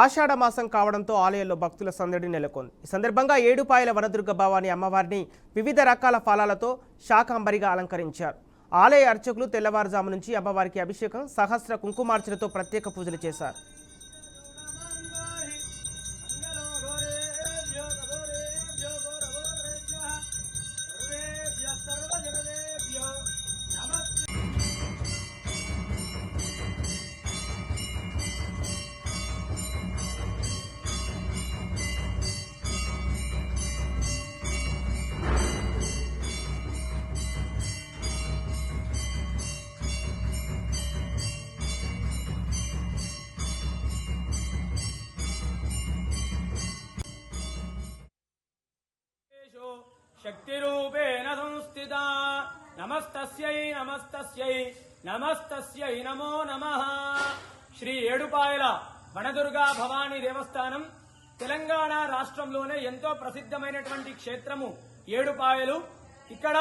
ఆషాఢ మాసం కావడంతో ఆలయంలో భక్తుల సందడి నెలకొంది. ఈ సందర్భంగా ఏడుపాయల వనదుర్గ భవాని అమ్మవారిని వివిధ రకాల ఫలాలతో శాకాంబరిగా అలంకరించారు. ఆలయ అర్చకులు తెల్లవారుజాము నుంచి అమ్మవారికి అభిషేకం సహస్ర కుంకుమార్చనతో ప్రత్యేక పూజలు చేశారు. శక్తి రూపేణ సంస్థిత. నమస్తస్యై నమస్తస్యై నమస్తస్యై నమో నమ. శ్రీ ఏడుపాయల వనదుర్గా భవానీ దేవస్థానం తెలంగాణ రాష్ట్రంలోనే ఎంతో ప్రసిద్ధమైనటువంటి క్షేత్రము ఏడుపాయలు. ఇక్కడ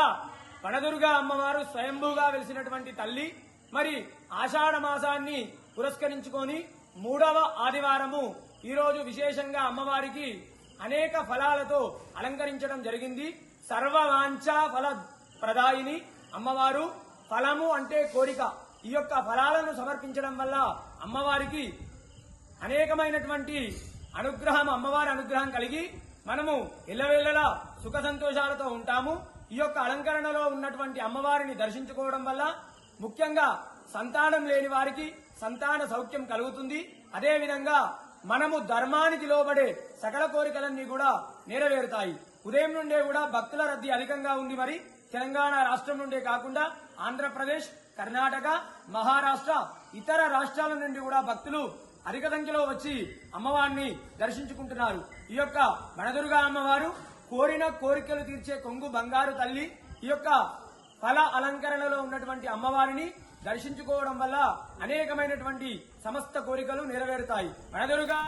వనదుర్గా అమ్మవారు స్వయంభూగా వెలిసినటువంటి తల్లి మరి ఆషాఢ మాసాన్ని పురస్కరించుకొని మూడవ ఆదివారము ఈరోజు విశేషంగా అమ్మవారికి అనేక ఫలాలతో అలంకరించడం జరిగింది. సర్వవాంఛా ఫల ప్రదాయిని అమ్మవారు ఫలము అంటే కోరిక. ఈ యొక్క ఫలాలను సమర్పించడం వల్ల అమ్మవారికి అనేకమైనటువంటి అనుగ్రహం అమ్మవారి అనుగ్రహం కలిగి మనము ఇళ్ళవేళ్ళలా సుఖ సంతోషాలతో ఉంటాము. ఈ యొక్క అలంకరణలో ఉన్నటువంటి అమ్మవారిని దర్శించుకోవడం వల్ల ముఖ్యంగా సంతానం లేని వారికి సంతాన సౌఖ్యం కలుగుతుంది. అదేవిధంగా మనము ధర్మానికి లోబడే సకల కోరికలన్నీ కూడా నెరవేరుతాయి. ఉదయం నుండే కూడా భక్తుల రద్దీ అధికంగా ఉంది మరి. తెలంగాణ రాష్ట్రం నుండే కాకుండా ఆంధ్రప్రదేశ్ కర్ణాటక మహారాష్ట్ర ఇతర రాష్ట్రాల నుండి కూడా భక్తులు అధిక సంఖ్యలో వచ్చి అమ్మవారిని దర్శించుకుంటున్నారు. ఈ యొక్క వనదుర్గా అమ్మవారు కోరిన కోరికలు తీర్చే కొంగు బంగారు తల్లి ఈ యొక్క ఫల అలంకరణలో ఉన్నటువంటి అమ్మవారిని దర్శించుకోవడం వల్ల అనేకమైనటువంటి సమస్త కోరికలు నెరవేరుతాయి. వనదుర్గా